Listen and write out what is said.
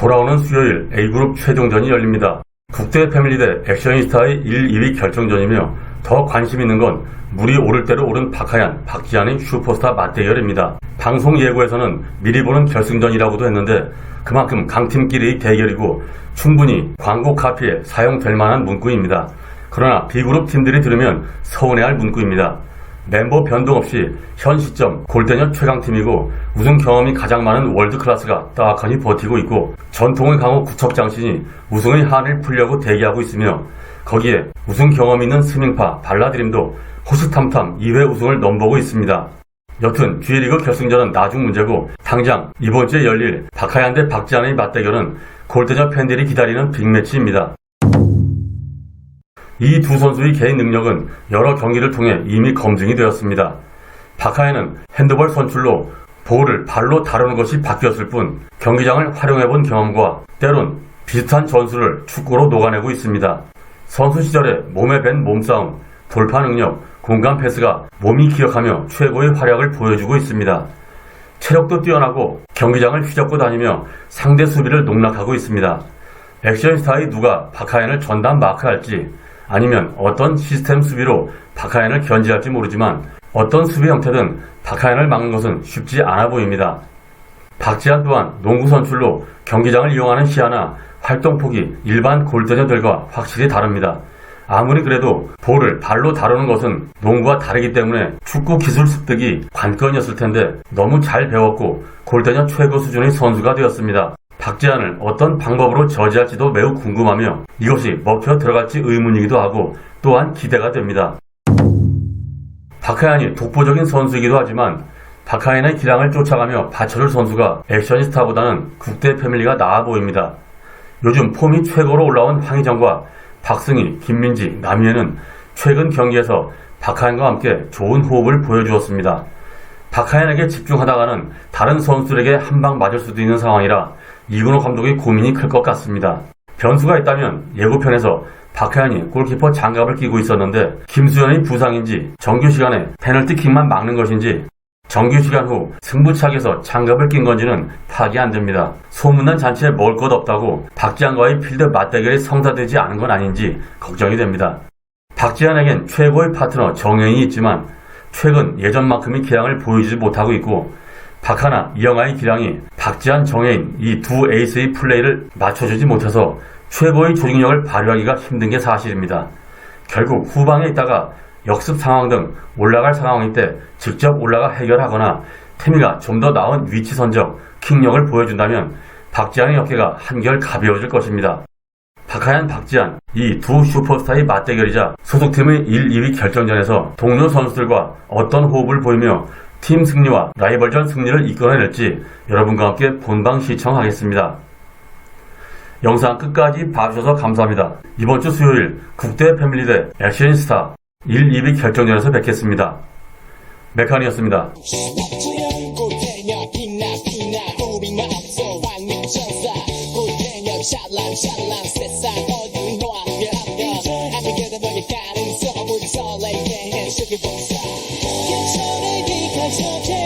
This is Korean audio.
돌아오는 수요일 A그룹 최종전이 열립니다. 국대 패밀리 대 액션이스타의 1, 2위 결정전이며 더 관심 있는 건 물이 오를 대로 오른 박하얀, 박지한의 슈퍼스타 맞대결입니다. 방송 예고에서는 미리 보는 결승전이라고도 했는데 그만큼 강팀끼리의 대결이고 충분히 광고 카피에 사용될 만한 문구입니다. 그러나 B그룹 팀들이 들으면 서운해할 문구입니다. 멤버 변동 없이 현 시점 골대녀 최강팀이고 우승 경험이 가장 많은 월드클래스가 딱하니 버티고 있고 전통의 강호 구척장신이 우승의 한을 풀려고 대기하고 있으며 거기에 우승 경험 있는 스밍파 발라드림도 호시탐탐 2회 우승을 넘보고 있습니다. 여튼 G리그 결승전은 나중 문제고 당장 이번 주에 열릴 박하얀 대 박지한의 맞대결은 골대녀 팬들이 기다리는 빅매치입니다. 이 두 선수의 개인 능력은 여러 경기를 통해 이미 검증이 되었습니다. 박하얀은 핸드볼 선출로 볼을 발로 다루는 것이 바뀌었을 뿐 경기장을 활용해본 경험과 때론 비슷한 전술을 축구로 녹아내고 있습니다. 선수 시절에 몸에 밴 몸싸움, 돌파 능력, 공간 패스가 몸이 기억하며 최고의 활약을 보여주고 있습니다. 체력도 뛰어나고 경기장을 휘젓고 다니며 상대 수비를 농락하고 있습니다. 액션 스타의 누가 박하얀을 전담 마크할지 아니면 어떤 시스템 수비로 박하얀을 견제할지 모르지만 어떤 수비 형태든 박하얀을 막는 것은 쉽지 않아 보입니다. 박지한 또한 농구 선출로 경기장을 이용하는 시야나 활동 폭이 일반 골대녀들과 확실히 다릅니다. 아무리 그래도 볼을 발로 다루는 것은 농구와 다르기 때문에 축구 기술 습득이 관건이었을 텐데 너무 잘 배웠고 골대녀 최고 수준의 선수가 되었습니다. 박지한을 어떤 방법으로 저지할지도 매우 궁금하며 이것이 먹혀 들어갈지 의문이기도 하고 또한 기대가 됩니다. 박하얀이 독보적인 선수이기도 하지만 박하얀의 기량을 쫓아가며 받쳐줄 선수가 액션 스타보다는 국대 패밀리가 나아 보입니다. 요즘 폼이 최고로 올라온 황희정과 박승희, 김민지, 남희애는 최근 경기에서 박하얀과 함께 좋은 호흡을 보여주었습니다. 박하얀에게 집중하다가는 다른 선수들에게 한 방 맞을 수도 있는 상황이라 이근호 감독의 고민이 클 것 같습니다. 변수가 있다면 예고편에서 박하얀이 골키퍼 장갑을 끼고 있었는데 김수현의 부상인지 정규 시간에 페널티킥만 막는 것인지 정규 시간 후 승부차기에서 장갑을 낀 건지는 파악이 안 됩니다. 소문난 잔치에 먹을 것 없다고 박지한과의 필드 맞대결이 성사되지 않은 건 아닌지 걱정이 됩니다. 박지한에겐 최고의 파트너 정혜인이 있지만 최근 예전만큼의 기량을 보이지 못하고 있고 박하나 이영아의 기량이 박지한 정혜인 이 두 에이스의 플레이를 맞춰주지 못해서 최고의 조직력을 발휘하기가 힘든 게 사실입니다. 결국 후방에 있다가 역습 상황 등 올라갈 상황일 때 직접 올라가 해결하거나 태미가 좀 더 나은 위치 선적, 킥력을 보여준다면 박지한의 어깨가 한결 가벼워질 것입니다. 박하얀, 박지한 이 두 슈퍼스타의 맞대결이자 소속팀의 1, 2위 결정전에서 동료 선수들과 어떤 호흡을 보이며 팀 승리와 라이벌전 승리를 이끌어낼지 여러분과 함께 본방 시청하겠습니다. 영상 끝까지 봐주셔서 감사합니다. 이번 주 수요일 국대 패밀리 대 액션스타 1, 2위 결정전에서 뵙겠습니다. 샬란 샬란 세상 Let's go